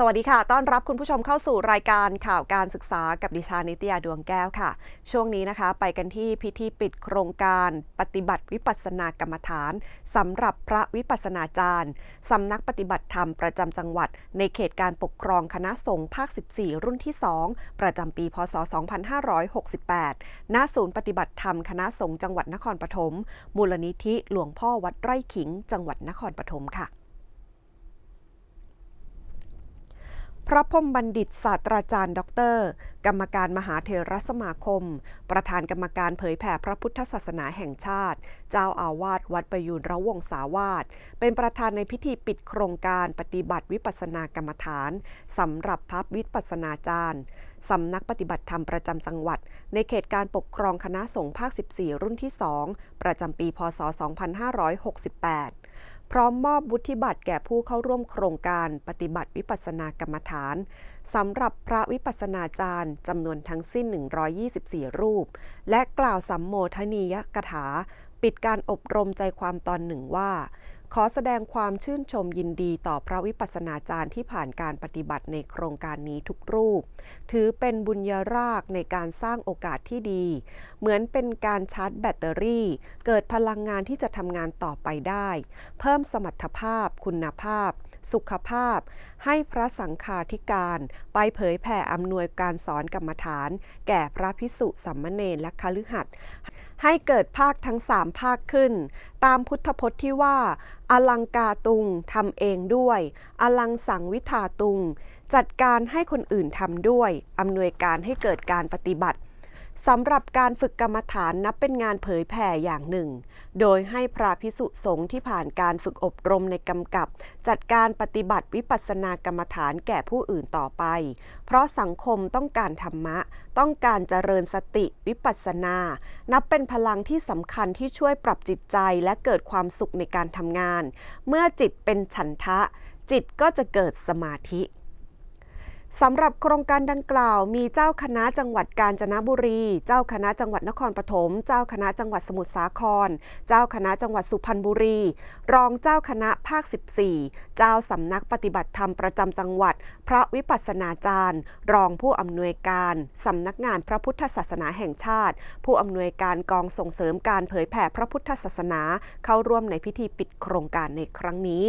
สวัสดีค่ะ ต้อนรับคุณผู้ชมเข้าสู่รายการข่าวการศึกษากับดิฉันนิตยาดวงแก้วค่ะ ช่วงนี้นะคะ ไปกันที่พิธีปิดโครงการปฏิบัติวิปัสสนากรรมฐานสำหรับพระวิปัสสนาจารย์สำนักปฏิบัติธรรมประจำจังหวัด ในเขตการปกครองคณะสงฆ์ภาค 14 รุ่นที่ 2 ประจำปี พศ 2568 ณ ศูนย์ปฏิบัติธรรมคณะสงฆ์จังหวัดนครปฐม มูลนิธิหลวงพ่อวัดไร่ขิง จังหวัดนครปฐมค่ะ พระพรมบัณฑิตศาสตราจารย์ด็อกเตอร์กรรมการมหาเทรสมาคม ประธานกรรมการเผยแผ่พระพุทธศาสนาแห่งชาติ เจ้าอาวาสวัดประยูนระวงศาวาสเป็นประธานในพิธีปิดโครงการปฏิบัติวิปัสสนากรรมฐานสำหรับพระวิปัสสนาจารย์สำนักปฏิบัติธรรมประจำจังหวัด ในเขตการปกครองคณะสงฆ์ภาค 14 รุ่นที่ 2 ประจำปี พศ 2568 พร้อมมอบวุฒิบัตรแก่ผู้เข้าร่วมโครงการปฏิบัติวิปัสสนากรรมฐานสำหรับพระวิปัสสนาจารย์จำนวนทั้งสิ้น 124 รูป และกล่าวสัมโมทนียกถา ปิดการอบรมใจความตอนหนึ่งว่า ขอแสดงความชื่นชมยินดีต่อพระวิปัสสนาจารย์ที่ผ่านการปฏิบัติในโครงการนี้ทุกรูป ถือเป็นบุญญารากในการสร้างโอกาสที่ดี เหมือนเป็นการชาร์จแบตเตอรี่ เกิดพลังงานที่จะทำงานต่อไปได้ เพิ่มสมรรถภาพคุณภาพ สุขภาพ ให้พระสังฆาธิการ ไปเผยแผ่อำนวยการสอนกรรมฐาน แก่พระพิสุสัมมเนรและคฤหัสถ์ให้เกิดภาคทั้งสามภาคขึ้น ตามพุทธพจน์ที่ว่า อลังกาตุงทำเองด้วย อลังสังวิทาตุง จัดการให้คนอื่นทำด้วยอำนวยการให้เกิดการปฏิบัติ สำหรับการฝึกกรรมฐานนับเป็นงานเผยแผ่อย่างหนึ่ง โดยให้พระพิสุสงฆ์ที่ผ่านการฝึกอบรมในกำกับ จัดการปฏิบัติวิปัสสนากรรมฐานแก่ผู้อื่นต่อไป เพราะสังคมต้องการธรรมะ ต้องการเจริญสติวิปัสสนา นับเป็นพลังที่สำคัญที่ช่วยปรับจิตใจและเกิดความสุขในการทำงาน เมื่อจิตเป็นฉันทะ จิตก็จะเกิดสมาธิ สำหรับโครงการดังกล่าว มีเจ้าคณะจังหวัดกาญจนบุรี เจ้าคณะจังหวัดนครปฐม เจ้าคณะจังหวัดสมุทรสาคร เจ้าคณะจังหวัดสุพรรณบุรี รองเจ้าคณะภาค 14 เจ้าสำนักปฏิบัติธรรมประจำจังหวัด พระวิปัสสนาจารย์ รองผู้อำนวยการสำนักงานพระพุทธศาสนาแห่งชาติ ผู้อำนวยการกองส่งเสริมการเผยแผ่พระพุทธศาสนา เข้าร่วมในพิธีปิดโครงการในครั้งนี้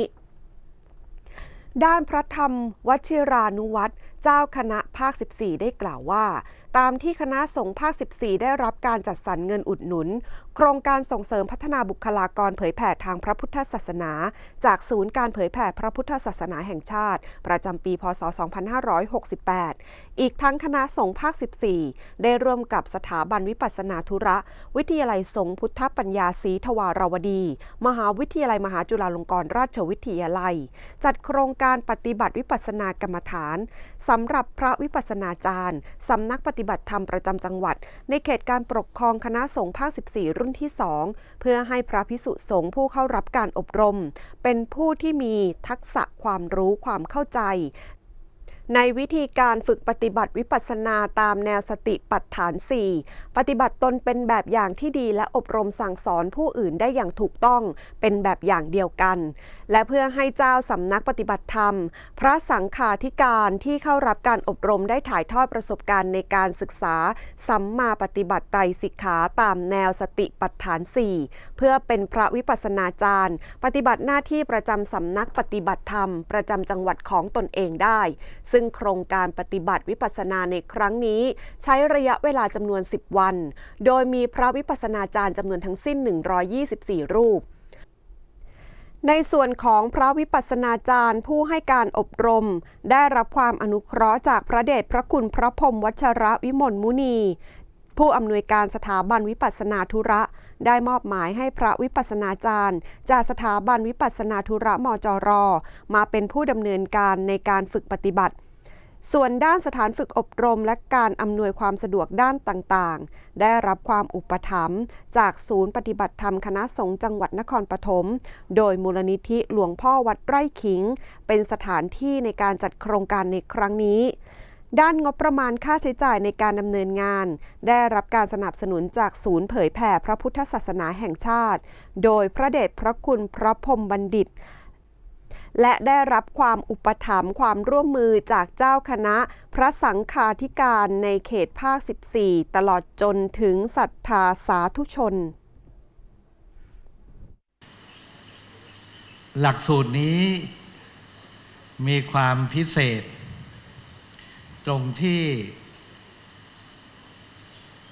ด้านพระธรรมวชิรานุวัตรเจ้าคณะภาค 14 ได้กล่าวว่า ตามที่คณะสงฆ์ภาค 14 ได้รับการจัดสรรเงินอุดหนุน โครงการส่งเสริมพัฒนาบุคลากรเผยแผ่ทางพระพุทธศาสนา จากศูนย์การเผยแผ่พระพุทธศาสนาแห่งชาติ ประจำปี พศ 2568 อีกทั้งคณะสงฆ์ภาค 14 ได้ร่วมกับสถาบันวิปัสนาธุระ วิทยาลัยสงฆ์พุทธปัญญาศรีทวารวดี มหาวิทยาลัยมหาจุฬาลงกรณราชวิทยาลัย จัดโครงการปฏิบัติวิปัสสนากรรมฐานสำหรับพระวิปัสสนาจารย์สำนักปฏิิบัติธรรมประจำจังหวัด ในเขตการปกครองคณะสงฆ์ภาค 14 รุ่นที่ 2 เพื่อให้พระพิสุสงฆ์ผู้เข้ารับการอบรม เป็นผู้ที่มีทักษะความรู้ความเข้าใจ ในวิธีการฝึกปฏิบัติวิปัสสนาตามแนวสติปัฏฐาน 4 ปฏิบัติตนเป็นแบบอย่างที่ดีและอบรมสั่งสอนผู้อื่นได้อย่างถูกต้องเป็นแบบอย่างเดียวกัน และเพื่อให้เจ้าสำนักปฏิบัติธรรม พระสังฆาธิการที่เข้ารับการอบรมได้ถ่ายทอดประสบการณ์ในการศึกษาสัมมาปฏิบัติไตรสิกขาตามแนวสติปัฏฐาน 4 เพื่อเป็นพระวิปัสสนาจารย์ ปฏิบัติหน้าที่ประจำสำนักปฏิบัติธรรม ประจำจังหวัดของตนเองได้ซึ่งซึ่งโครงการปฏิบัติวิปัสสนาในครั้งนี้ ใช้ระยะเวลาจำนวน 10 วัน โดยมีพระวิปัสสนาจารย์จำนวนทั้งสิ้น 124 รูปในส่วนของพระวิปัสสนาจารย์ผู้ให้การอบรม ได้รับความอนุเคราะห์จากพระเดชพระคุณพระพรมวัชระวิมลมุนี ผู้อำนวยการสถาบันวิปัสสนาธุระ ได้มอบหมายให้พระวิปัสสนาจารย์ จากสถาบันวิปัสสนาธุระมจร มาเป็นผู้ดำเนินการในการฝึกปฏิบัติ ส่วนด้านสถานฝึกอบรมและการอำนวยความสะดวกด้านต่างๆ ได้รับความอุปถัมภ์จากศูนย์ปฏิบัติธรรมคณะสงฆ์จังหวัดนครปฐม โดยมูลนิธิหลวงพ่อวัดไร่ขิง เป็นสถานที่ในการจัดโครงการในครั้งนี้ ด้านงบประมาณค่าใช้จ่ายในการดำเนินงาน ได้รับการสนับสนุนจากศูนย์เผยแผ่พระพุทธศาสนาแห่งชาติ โดยพระเดชพระคุณพระพรมบัณฑิต และได้รับความอุปถัมภ์ความร่วมมือจากเจ้าคณะ พระสังฆาธิการในเขตภาค 14 ตลอดจนถึงศรัทธาสาธุชน หลักสูตรนี้มีความพิเศษ ตรงที่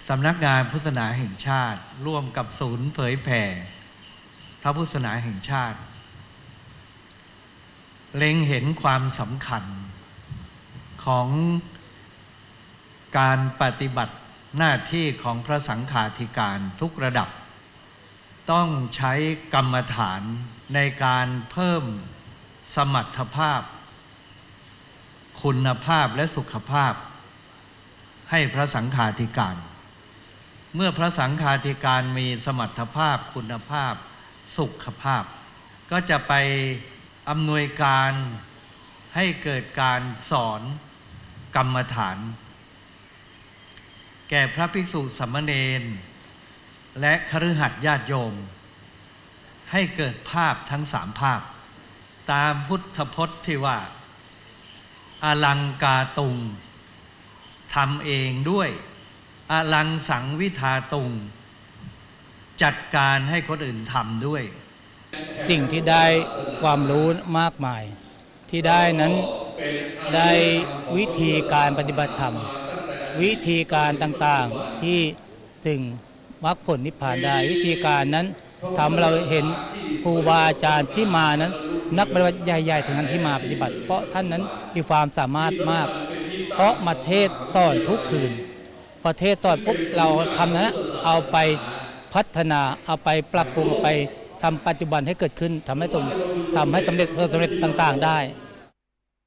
สำนักงานพุทธศาสนาแห่งชาติ ร่วมกับศูนย์เผยแผ่พระพุทธศาสนาแห่งชาติ เล็งเห็นความสำคัญของการปฏิบัติหน้าที่ของพระสังฆาธิการทุกระดับ ต้องใช้กรรมฐานในการเพิ่มสมรรถภาพ คุณภาพและสุขภาพ ให้พระสังฆาธิการ เมื่อพระสังฆาธิการมีสมรรถภาพคุณภาพ สุขภาพ ก็จะไป อำนวยการให้เกิดการสอนกรรมฐาน แก่พระภิกษุสามเณรและคฤหัสถ์ญาติโยม ให้เกิดภาพทั้งสามภาพ ตามพุทธพจน์ที่ว่า อลังกาตุงทำเองด้วย อลังสังวิทาตุง จัดการให้คนอื่นทำด้วย สิ่งที่ได้ ความรู้มากมาย ที่ได้นั้นได้วิธีการปฏิบัติธรรม วิธีการต่างๆที่ถึงมรรคผลนิพพานได้วิธีการนั้นทำเราเห็นครูบาอาจารย์ที่มานั้น นักปฏิบัติใหญ่ๆถึงนั้นที่มาปฏิบัติ เพราะท่านนั้นมีความสามารถมาก เพราะมาเทศสอนทุกคืนพอเทศสอนปุ๊บเราคำนั้นเอาไปพัฒนาเอาไปปรับปรุงไป ทำปัจจุบันให้เกิดขึ้นทำให้สมทำให้สำเร็จสำเร็จต่าง ๆ ได้